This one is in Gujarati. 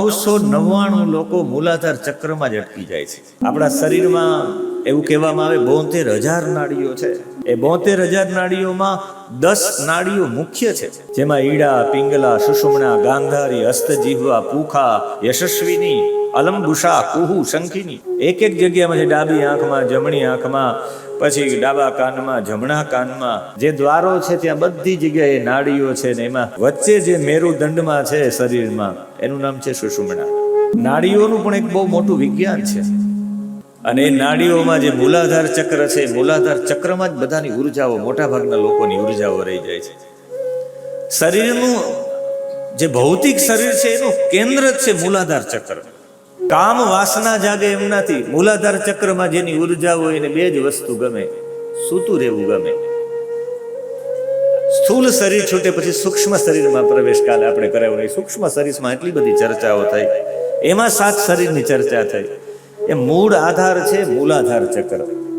નવસો નવ્વાણું લોકો મૂલાધાર ચક્રમાં જ અટકી જાય છે. આપણા શરીરમાં એવું કહેવામાં આવે, બોતેર હજાર નાડીઓ છે. એ બોતેર હજાર નાડીઓમાં દસ નાડીઓ મુખ્ય છે. જેમાં ઈડા, પિંગલા, સુષુમણા, ગાંધારી, હસ્તજીહવા, પૂખા, યશસ્વીની અલંબુષા કુહુ શંખીની. એક એક જગ્યામાં ડાબી આંખમાં, જમણી આંખમાં, પછી ડાબા કાનમાં, જમણા કાનમાં. જે દ્વારો છે ત્યાં બધી જગ્યાએ નાડીઓ છે ને એમાં વચ્ચે જે મેરુદંડમાં છે શરીરમાં, એનું નામ છે સુષુમણા. નાડીઓનું પણ એક બહુ મોટું વિજ્ઞાન છે. અને એ નાડીઓમાં જે મૂલાધાર ચક્ર છે મૂલાધાર ચક્રમાં જ બધાની ઉર્જાઓ મોટા ભાગના લોકોની ઉર્જાઓ રહી જાય છે. શરીરનું જે ભૌતિક શરીર છે, એનું કેન્દ્ર જ છે મૂલાધાર ચક્ર. કામ વાસના જાગે એમ નથી. મૂલાધાર ચક્રમાં જેની ઊર્જા હોય એને બે જ વસ્તુ ગમે. સૂતું રહેવું ગમે. સ્થૂલ શરીર છૂટે પછી સૂક્ષ્મ શરીરમાં પ્રવેશ કાલે આપણે કરાવ્યો નહીં. સૂક્ષ્મ શરીરમાં એટલી બધી ચર્ચાઓ થઈ. એમાં સાત શરીરની ચર્ચા થઈ. એ મૂળ આધાર છે મૂલાધાર ચક્ર.